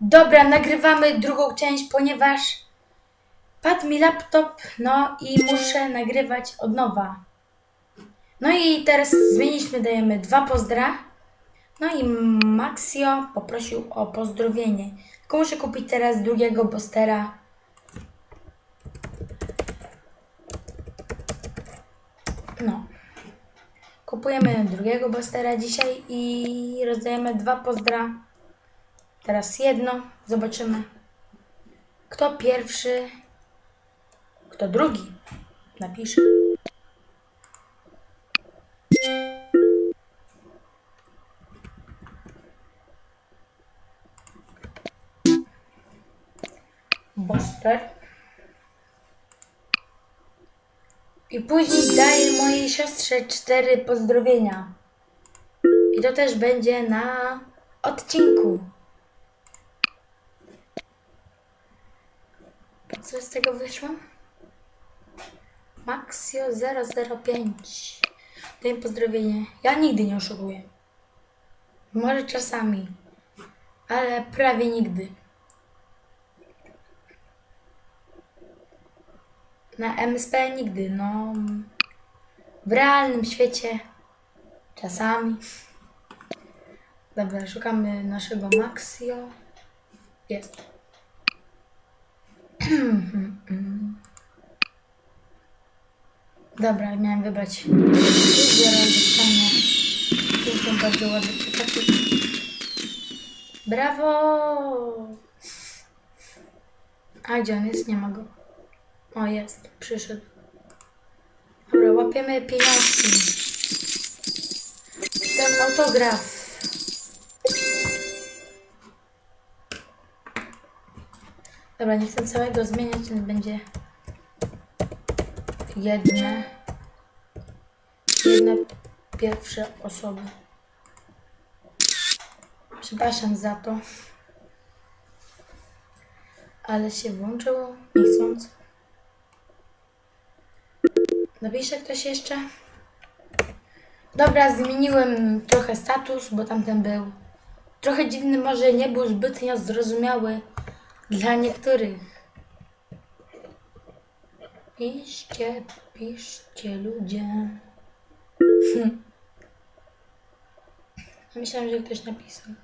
Dobra, nagrywamy drugą część, ponieważ padł mi laptop, no i muszę nagrywać od nowa. No i teraz zmieniliśmy, dajemy dwa pozdra. No i Maxio poprosił o pozdrowienie. Tylko muszę kupić teraz drugiego postera. No. Kupujemy drugiego bostera dzisiaj i rozdajemy dwa pozdra. Teraz jedno. Zobaczymy. Kto pierwszy, kto drugi napisze. Boster. I później daję mojej siostrze cztery pozdrowienia. I to też będzie na odcinku. Co z tego wyszło? Maxio 005. Daj pozdrowienie. Ja nigdy nie oszukuję. Może czasami, ale prawie nigdy. Na MSP nigdy, no. W realnym świecie czasami. Dobra, szukamy naszego Maxio. Jest. Dobra, miałem wybrać. Zaraz dostanę. Piękny, bardzo ładny przypadek. Brawo! A gdzie on jest? Nie ma go. O, jest. Przyszedł. Dobra, łapiemy pieniążki. Ten autograf. Dobra, nie chcę całego zmieniać, więc będzie jedne, jedna pierwsza osoba. Przepraszam za to, ale się włączyło niechcący. Napisze ktoś jeszcze? Dobra, zmieniłem trochę status, bo tamten był trochę dziwny, może nie był zbytnio zrozumiały dla niektórych. Piszcie, piszcie ludzie. Hm. Ja Myślałam, że ktoś napisał.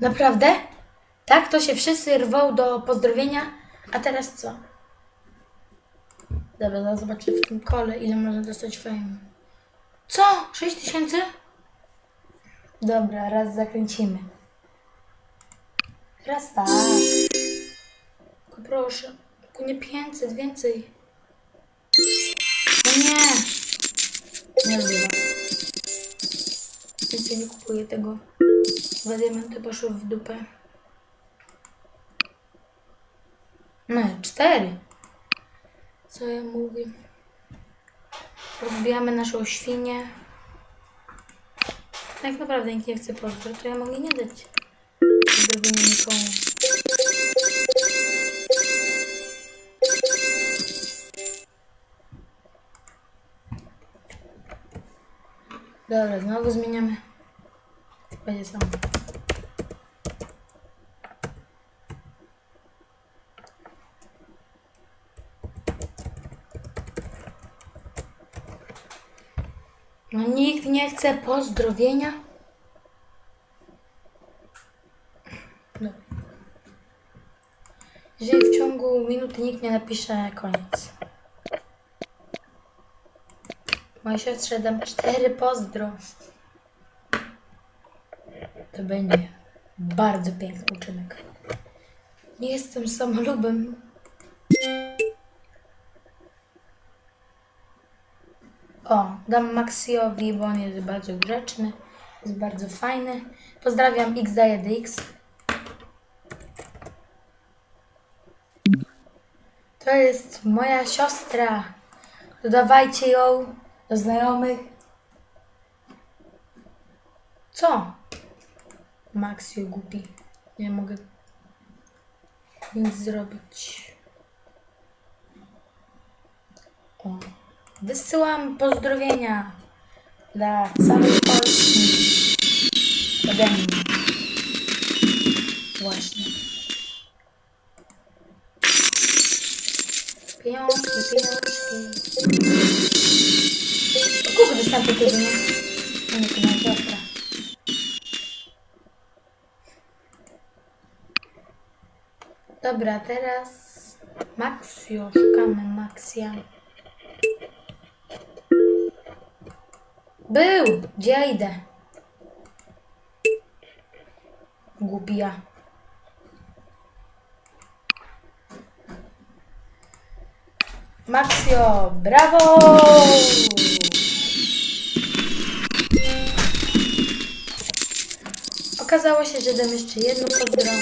Naprawdę? Tak? To się wszyscy rwą do pozdrowienia, a teraz co? Dobra, zaraz zobaczę w tym kole, ile można dostać fame. Co? 6 tysięcy? Dobra, raz zakręcimy. Raz tak. Tylko proszę. Tylko nie 500, więcej. No nie. Nie lubię. Więcej nie kupuję tego. Dwa diamenty poszły w dupę. No, cztery. Co ja mówię? Rozbijamy naszą świnię. Tak naprawdę nikt nie chce pozdro, to ja mogę nie dać. Pozdrowienia nikomu. Dobra, znowu zmieniamy. Będzie samo. No nikt nie chce pozdrowienia? jeżeli w ciągu minuty nikt nie napisze koniec. Mojej siostrze dam cztery pozdro. To będzie bardzo piękny uczynek. Nie jestem samolubem. O, dam Maxiowi, bo on jest bardzo grzeczny, jest bardzo fajny. Pozdrawiam xdydx. To jest moja siostra. Dodawajcie ją do znajomych. Co? Maxio głupi. Nie mogę nic zrobić. O. Wysyłam pozdrowienia dla całej Polski ode mnie. Właśnie. Pieniążki, pieniążki. Kogo dostałem takiego, nie? No nie, to na. Dobra, teraz Maxio, szukamy Maxia. Był! Gdzie ja idę? Głupia. Maxio, brawo! Okazało się, że dam jeszcze jedno pozdro.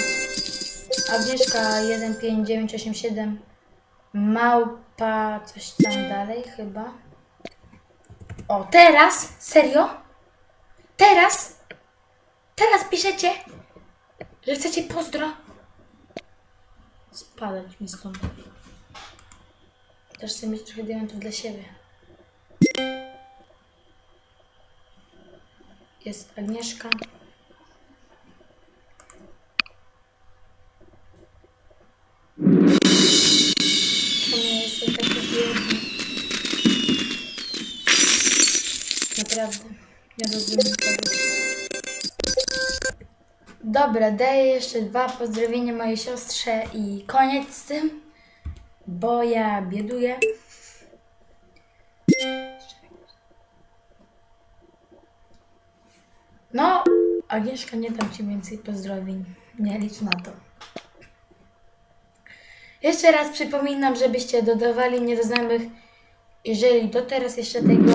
Agnieszka 15987 Małpa coś tam dalej chyba. O, teraz? Serio? Teraz? Teraz piszecie, że chcecie pozdro? Spadać mi stąd. Też chcę mieć trochę diamentów dla siebie. Jest Agnieszka. Ja jestem taki biedny? Naprawdę. Nie rozumiem tego. Dobra, daję jeszcze dwa pozdrowienia mojej siostrze i koniec z tym, bo ja bieduję. No, Agnieszka, nie dam Ci więcej pozdrowień. Nie licz na to. Jeszcze raz przypominam, żebyście dodawali mnie do znajomych, jeżeli do teraz jeszcze tego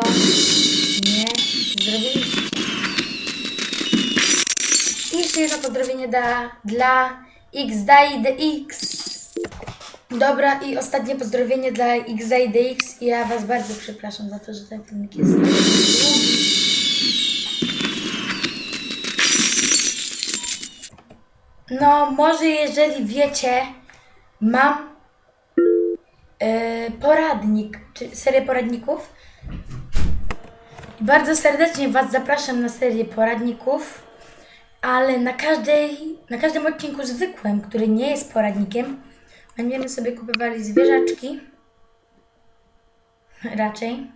nie zrobiliście. I jeszcze jedno pozdrowienie da, dla XDIDX. Dobra, i ostatnie pozdrowienie dla XDIDX. Ja Was bardzo przepraszam za to, że ten filmik jest długi. No, może jeżeli wiecie, mam e, poradnik, czy serię poradników. I Bardzo serdecznie Was zapraszam na serię poradników, ale na, każdej, na każdym odcinku zwykłym, który nie jest poradnikiem, będziemy sobie kupowali zwierzaczki. Raczej.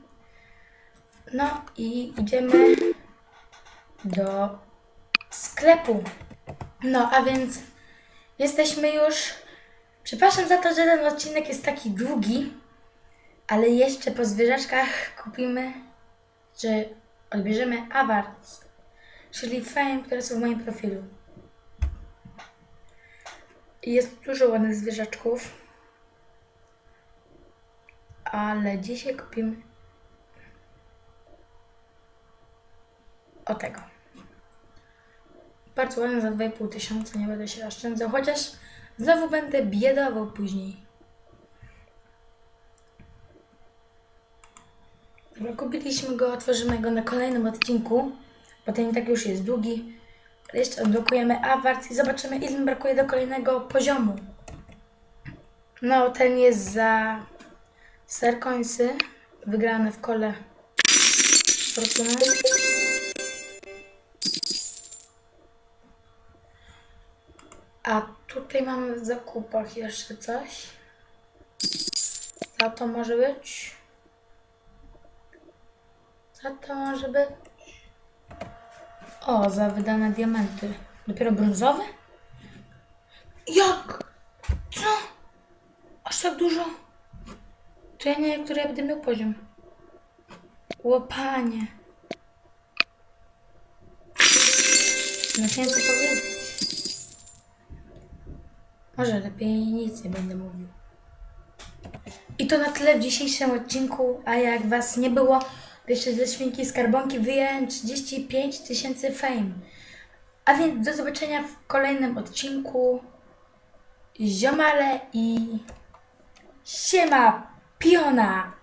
No i idziemy do sklepu. No, a więc jesteśmy już. Przepraszam za to, że ten odcinek jest taki długi, ale jeszcze po zwierzaczkach kupimy, czy odbierzemy awards, czyli fame, które są w moim profilu. Jest dużo ładnych zwierzaczków, ale dzisiaj kupimy o tego. Bardzo ładny za 2,5 tysiąca, nie będę się oszczędzał, chociaż znowu będę biedował później. Kupiliśmy go, otworzymy go na kolejnym odcinku, bo ten tak już jest długi. Jeszcze odblokujemy awards i zobaczymy ile mi brakuje do kolejnego poziomu. No, ten jest za serkońsy, wygrane w kole. A tutaj mamy w zakupach jeszcze coś. Co to może być? Co to może być? O, za wydane diamenty. Dopiero brązowe? Jak? Co? Aż tak dużo? To ja nie wiem, który ja będę miał poziom. Łopanie. No nie powiedzieć. Może lepiej nic nie będę mówił. I to na tyle w dzisiejszym odcinku, a jak was nie było, jeszcze ze świnki skarbonki wyjąłem 35 tysięcy fame. A więc do zobaczenia w kolejnym odcinku. Ziomale i siema piona!